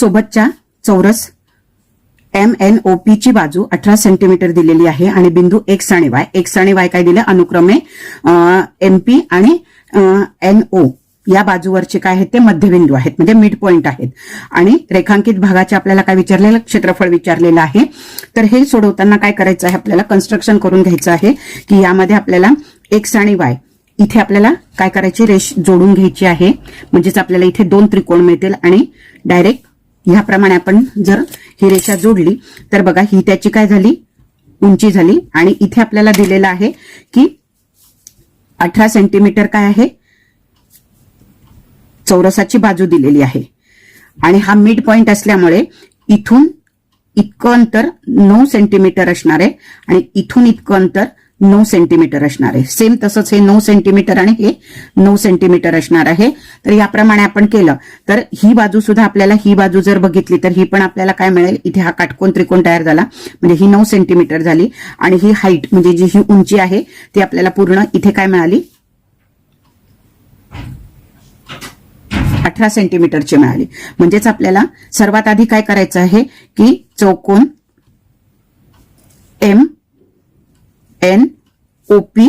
सोबतच्या चौरस M N O P ची बाजू अठरा सेंटीमीटर दिलेली आहे आणि बिंदू एक्स आणि वाय. एक्स आणि वाय काय दिलं? अनुक्रमे एम पी आणि एन ओ या बाजूवरचे काय आहेत ते मध्यबिंदू आहेत म्हणजे मिड पॉइंट आहेत. आणि रेखांकित भागाचे आपल्याला काय विचारलेलं? क्षेत्रफळ विचारलेलं आहे. तर हे सोडवताना काय करायचं आहे? आपल्याला कन्स्ट्रक्शन करून घ्यायचं आहे की यामध्ये आपल्याला एक्स आणि वाय. इथे आपल्याला काय करायची? रेष जोडून घ्यायची आहे. म्हणजेच आपल्याला इथे दोन त्रिकोण मिळतील आणि डायरेक्ट ह्याप्रमाणे आपण जर ही रेषा जोडली तर बघा ही त्याची काय झाली? उंची झाली. आणि इथे आपल्याला दिलेलं आहे की अठरा सेंटीमीटर काय आहे? चौरसाची बाजू दिलेली आहे. आणि हा मिड पॉइंट असल्यामुळे इथून इतकं अंतर नऊ सेंटीमीटर असणार आहे. आणि इथून इतकं अंतर नऊ सेंटीमीटर असणार आहे. सेम तसंच हे नऊ सेंटीमीटर आणि हे नऊ सेंटीमीटर असणार आहे. तर याप्रमाणे आपण केलं. तर ही बाजू सुद्धा आपल्याला ही बाजू जर बघितली तर ही पण आपल्याला काय मिळेल? इथे हा काटकोन त्रिकोण तयार झाला. म्हणजे ही नऊ सेंटीमीटर झाली. आणि ही हाईट म्हणजे जी ही उंची आहे ती आपल्याला पूर्ण इथे काय मिळाली? अठरा सेंटीमीटरची मिळाली. म्हणजेच आपल्याला सर्वात आधी काय करायचं आहे की चौकोन एम एन ओ पी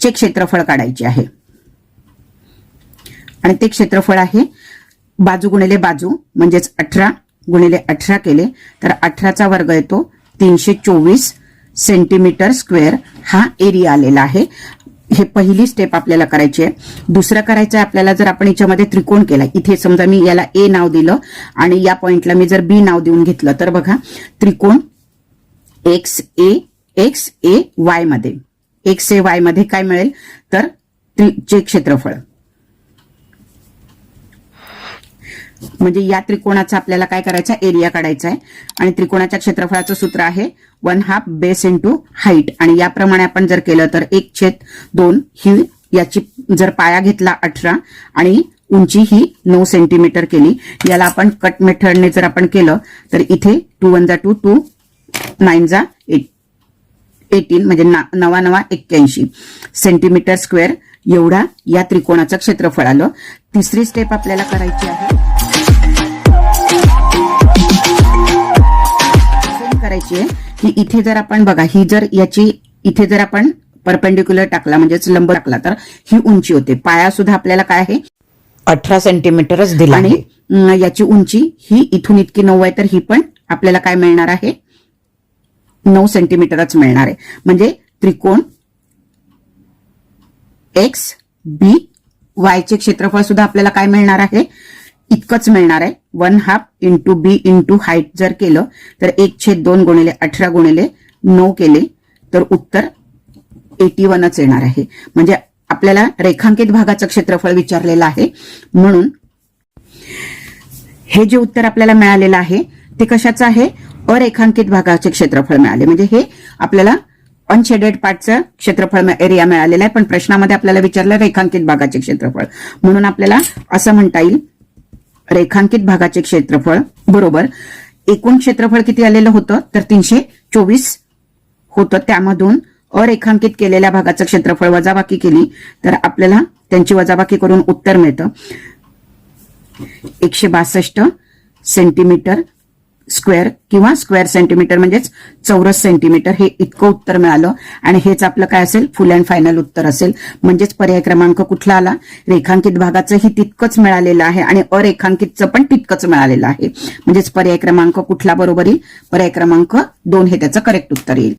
चे क्षेत्रफळ काढायचे आहे. आणि ते क्षेत्रफळ आहे बाजू गुणिले बाजू म्हणजेच अठरा गुणिले अठरा केले तर अठराचा वर्ग येतो तीनशे चोवीस सेंटीमीटर स्क्वेअर हा एरिया आलेला आहे. हे पहिली स्टेप आपल्याला करायची आहे. दुसरं करायचं आहे आपल्याला जर आपण याच्यामध्ये त्रिकोण केला इथे समजा मी याला ए नाव दिलं आणि या पॉइंटला मी जर बी नाव देऊन घेतलं तर बघा त्रिकोण एक्स ए एक्स ए वायमध्ये. एक्स ए वायमध्ये काय मिळेल? तर त्रि- क्षेत्रफळ. म्हणजे या त्रिकोणाचा आपल्याला काय करायचा? एरिया काढायचा आहे आणि त्रिकोणाच्या क्षेत्रफळाचं सूत्र आहे one half base into height आणि याप्रमाणे आपण जर केलं तर एक छेद दोन ही याची जर पाया घेतला अठरा आणि उंची ही नऊ सेंटीमीटर केली याला आपण कट मेथडने जर आपण केलं तर इथे टू वन जा टू टू नाईन जा एट एटीन म्हणजे नवा नवा एक्क्याऐंशी सेंटीमीटर स्क्वेअर एवढा या त्रिकोणाचं क्षेत्रफळ आलं. तिसरी स्टेप आपल्याला करायची आहे. करायची आहे की इथे जर आपण बघा ही जर याची इथे जर आपण परपेंडिक्युलर टाकला म्हणजेच लंब टाकला तर ही उंची होते. पाया सुद्धा आपल्याला काय आहे? अठरा सेंटीमीटरच दिला आणि याची उंची ही इथून इतकी नऊ आहे तर ही पण आपल्याला काय मिळणार आहे? नऊ सेंटीमीटरच मिळणार आहे. म्हणजे त्रिकोण एक्स बी वायचे क्षेत्रफळ सुद्धा आपल्याला काय मिळणार आहे? इतकंच मिळणार आहे. One half into B into height जर केलं तर एक छेद दोन गुणिले अठरा गुणिले नऊ केले तर उत्तर एटी वनच येणार आहे. म्हणजे आपल्याला रेखांकित भागाचं क्षेत्रफळ विचारलेलं आहे. म्हणून हे जे उत्तर आपल्याला मिळालेलं आहे ते कशाचं आहे? अरेखांकित भागाचे क्षेत्रफळ मिळाले. म्हणजे हे आपल्याला अनशेडेड पार्टचं क्षेत्रफळ एरिया मिळालेलं आहे. पण प्रश्नामध्ये आपल्याला विचारलं रेखांकित भागाचे क्षेत्रफळ. म्हणून आपल्याला असं म्हणता येईल रेखांकित भागाचे क्षेत्रफळ बरोबर एकूण क्षेत्रफळ किती आलेलं होतं? तर तीनशे चोवीस होतं. त्यामधून अरेखांकित केलेल्या भागाचं क्षेत्रफळ वजाबाकी केली तर आपल्याला त्यांची वजाबाकी करून उत्तर मिळतं. एकशे बासष्ट सेंटीमीटर स्क्वेअर किंवा स्क्वेअर सेंटीमीटर म्हणजेच चौरस सेंटीमीटर हे इतकं उत्तर मिळालं. आणि हेच आपलं काय असेल? फुल अँड फायनल उत्तर असेल. म्हणजेच पर्याय क्रमांक कुठला आला? रेखांकित भागाचंही तितकंच मिळालेलं आहे आणि अरेखांकितचं पण तितकंच मिळालेलं आहे. म्हणजेच पर्याय क्रमांक कुठला बरोबर येईल पर्याय क्रमांक दोन हे त्याचं करेक्ट उत्तर येईल.